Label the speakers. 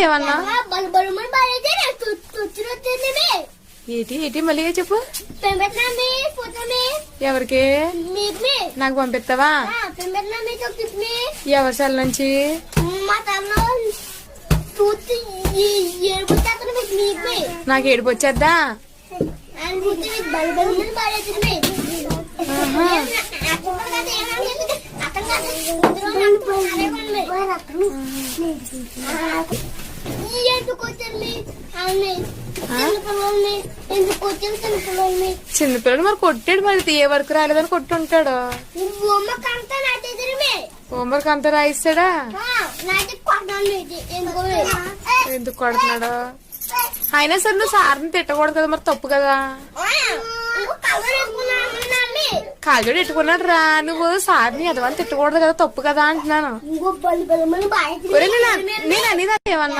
Speaker 1: ఏమన్నా ఏటి ఏటి మళ్ళీ చెప్పు ఎవరికి నాకు పంపిస్తావా ఎవరి సెల్ నుంచి నాకు ఏడుపు వచ్చేద్దా
Speaker 2: అని
Speaker 1: చిన్నపిల్లడు మరి కొట్టాడు మరి ఏ వరకు రాలేదని కొట్టుంటాడు?
Speaker 2: బొమ్మకంతా నాటేదిరిమే
Speaker 1: హోంవర్క్ అంతా రాయిస్తాడా?
Speaker 2: ఎందుకు
Speaker 1: కొడుతున్నాడు? అయినా సరే నువ్వు సార్ని తిట్టకూడదు కదా మరి తప్పు కదా? కాజోడు ఎట్టుకున్నాడు రా. నువ్వు సార్ని ఎదవని తిట్టకూడదు కదా తప్పు కదా అంటున్నాను. నేను అనేది ఏమన్నా?